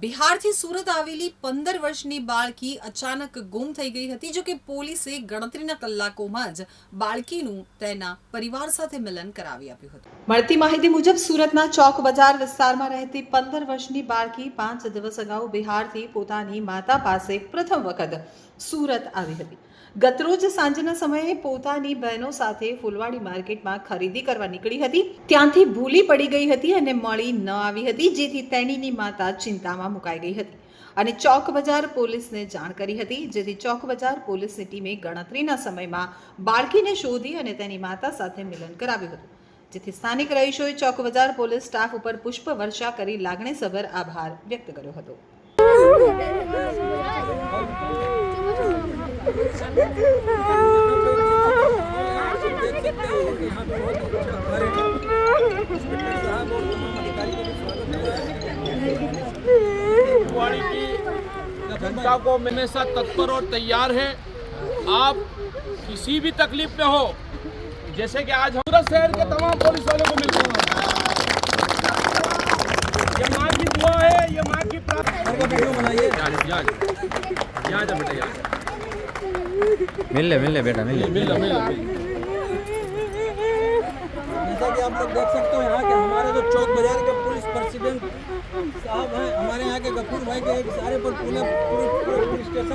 બિહારથી સુરત આવેલી પંદર વર્ષની બાળકી અચાનક ગુમ થઈ ગઈ હતી જો કે પોલીસે ગણતરીના કલાકોમાં જ બાળકીનું તેના પરિવાર સાથે મિલન કરાવી આપ્યું હતું. મળતી માહિતી મુજબ, સુરતના ચોક બજાર વિસ્તારમાં રહેતી પંદર વર્ષની બાળકી પાંચ દિવસ અગાઉ બિહારથી પોતાની માતા પાસે પ્રથમ વખત સુરત આવી હતી. ગતરોજ સાંજના સમયે પોતાની બહેનો સાથે ફૂલવાડી માર્કેટમાં ખરીદી કરવા નીકળી હતી. ત્યાંથી ભૂલી પડી ગઈ હતી અને મળી ન આવી હતી, જેથી તેણીની માતા ચિંતામાં મુકાઈ ગઈ હતી અને ચોક બજાર પોલીસને જાણ કરી હતી, જેથી ચોક બજાર પોલીસની ટીમે ગણતરીના સમયમાં બાળકીને શોધી અને તેની માતા સાથે મિલન કરાવ્યું હતું, જેથી સ્થાનિક રહીશોએ ચોક બજાર પોલીસ સ્ટાફ ઉપર પુષ્પ વર્ષા કરી લાગણીસભર આભાર વ્યક્ત કર્યો હતો. जनता को हमेशा तत्पर और तैयार है। आप किसी भी तकलीफ़ में हो जैसे कि आज हम शहर के तमाम पुलिस वालों को मिलते हैं। ये माँ की दुआ है ये माँ की प्रार्थना मिल ले मिल ले बेटा मिल ले मिल लो, मिल लो, मिल लो। जैसा कि आप लोग देख सकते हो यहाँ के हमारे जो चौक बाज़ार के पुलिस प्रेसिडेंट साहब हैं हमारे यहाँ के गफूर भाई के एक सारे पर पूरे पूरे पूरे पुलिस स्टेशन